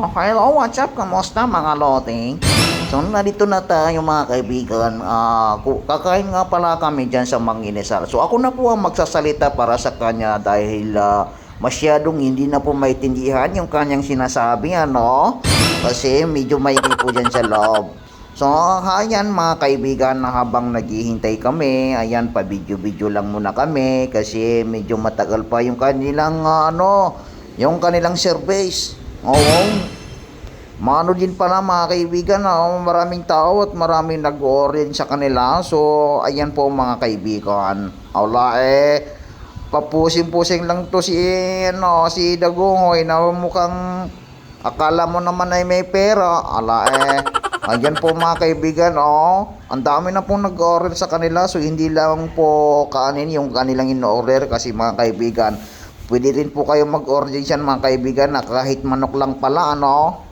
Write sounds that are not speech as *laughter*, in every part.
So, hello, what's up? Kamusta mga loting? So, narito na tayo mga kaibigan. Ku- kakain nga pala kami dyan sa Manginesal. So, ako na po ang magsasalita para sa kanya dahil ah, masyadong hindi na po maintindihan yung kanyang sinasabi, ano? Kasi medyo maigi po dyan sa loob. So, ayan mga kaibigan na habang naghihintay kami, ayan pa video-video lang muna kami kasi medyo matagal pa yung kanilang ah, ano, yung kanilang service. Oo. Maano din pala mga kaibigan, ah, maraming tao at maraming nag-order sa kanila. So, ayan po mga kaibigan. Wala eh, papusing-pusing lang to si, ano, si Dagungoy na mukhang akala mo naman ay may pera. Ala eh, ayan po mga kaibigan, oh. Ang dami na pong nag-order sa kanila. So, hindi lang po kanin yung kanilang in-order kasi mga kaibigan. Pwede rin po kayo mag-order dyan mga kaibigan na kahit manok lang pala, ano?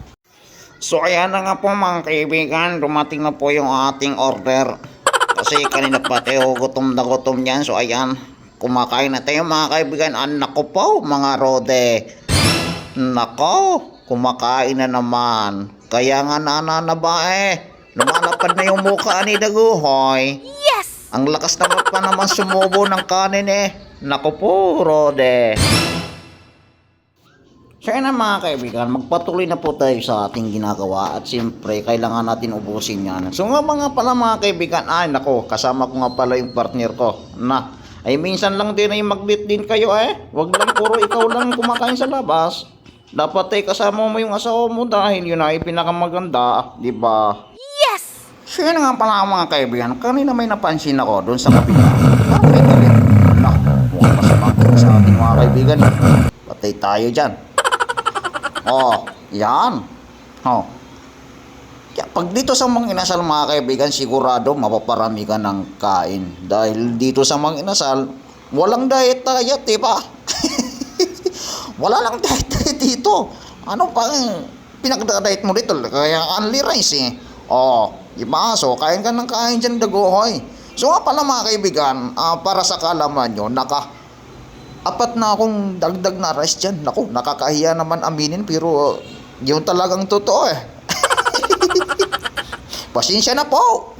So ayan na nga po mga kaibigan, dumating na po yung ating order. Kasi kanina pa tayo gutom na gutom yan. So ayan, kumakain na tayo mga kaibigan. Ah, nako po mga rode. Nako, kumakain na naman. Kaya nga nananaba eh. Lumalapad na yung mukha ni Daguhoy. Yes! Ang lakas naman pa naman sumubo ng kanin eh. Nako po, Rode. So yun na mga kaibigan, magpatuloy na po tayo sa ating ginagawa at siyempre kailangan natin ubusin yan. So nga mga pala mga kaibigan, ay nako, kasama ko nga pala yung partner ko. Na, ay minsan lang din ay mag-date din kayo eh. Wag lang puro ikaw lang kumakain sa labas. Dapat ay kasama mo yung asawa mo dahil yun ay pinakamaganda, di ba? Yes! So yun nga pala mga kaibigan, kanina may napansin ako doon sa kabila. Bakit sa ating mga kaibigan. eh. Patay tayo dyan. Oh, yan. Oh. Kaya pag dito sa mga inasal mga kaibigan, sigurado mapaparami ka ng kain. Dahil dito sa mga inasal, walang diet diet, di ba? *laughs* Wala lang diet diet dito. Ano pa ang pinagda-diet mo dito? Kaya only rice eh. Oh, iba. So, kain ka ng kain dyan, dagohoy. So nga pala mga kaibigan, ah, para sa kalaman nyo, naka apat na akong dagdag na rice dyan. Naku, nakakahiya naman aminin pero yun talagang totoo eh. *laughs* Pasensya na po.